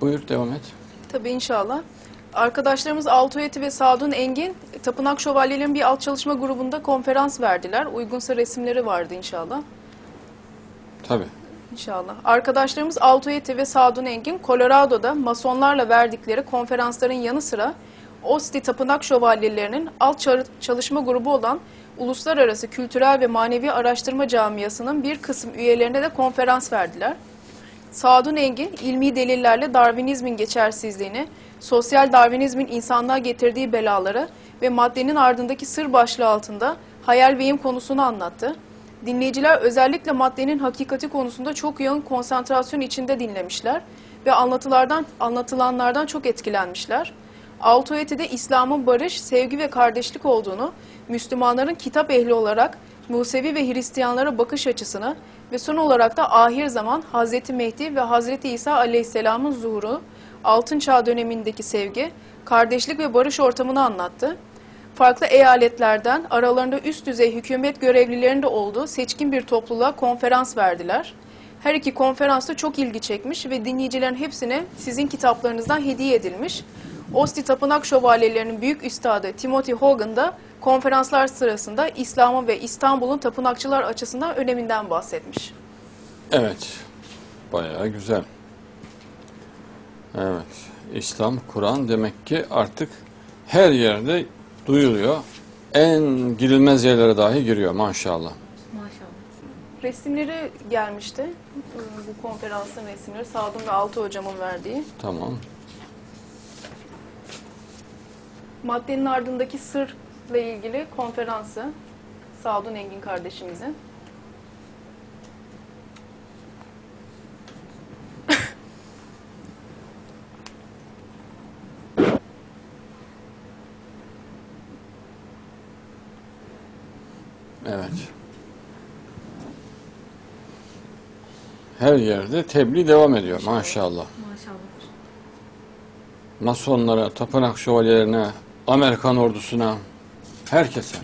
Buyur devam et. Tabii inşallah. Arkadaşlarımız Altuğ ve Sadun Engin, Tapınak Şövalyelerinin bir alt çalışma grubunda konferans verdiler. Uygunsa resimleri vardı inşallah. Tabii. İnşallah. Arkadaşlarımız Altuğ ve Sadun Engin, Colorado'da Masonlarla verdikleri konferansların yanı sıra Osti Tapınak Şövalyelerinin alt çalışma grubu olan Uluslararası Kültürel ve Manevi Araştırma Camiası'nın bir kısım üyelerine de konferans verdiler. Sadun Engin, ilmi delillerle Darwinizmin geçersizliğini, sosyal Darwinizmin insanlığa getirdiği belaları ve maddenin ardındaki sır başlığı altında hayal vehim konusunu anlattı. Dinleyiciler özellikle maddenin hakikati konusunda çok yoğun konsantrasyon içinde dinlemişler ve anlatılardan anlatılanlardan çok etkilenmişler. Altuğeti'de İslam'ın barış, sevgi ve kardeşlik olduğunu, Müslümanların kitap ehli olarak Musevi ve Hristiyanlara bakış açısını ve son olarak da ahir zaman Hazreti Mehdi ve Hazreti İsa Aleyhisselam'ın zuhuru, Altın Çağ dönemindeki sevgi, kardeşlik ve barış ortamını anlattı. Farklı eyaletlerden aralarında üst düzey hükümet görevlilerinin de olduğu seçkin bir topluluğa konferans verdiler. Her iki konferans da çok ilgi çekmiş ve dinleyicilerin hepsine sizin kitaplarınızdan hediye edilmiş. Osti Tapınak Şövalyelerinin büyük üstadı Timothy Hogan da konferanslar sırasında İslam'ın ve İstanbul'un tapınakçılar açısından öneminden bahsetmiş. Evet. Bayağı güzel. Evet. İslam, Kur'an demek ki artık her yerde duyuluyor. En girilmez yerlere dahi giriyor maşallah. Maşallah. Resimleri gelmişti. Bu konferansın resimleri Sadun ve Altı hocamın verdiği. Tamam. Maddenin ardındaki sırla ilgili konferansı Sadun Engin kardeşimizin. Evet. Her yerde tebliğ devam ediyor maşallah. Maşallah. Masonlara, tapınak şövalyelerine, Amerikan ordusuna, herkese.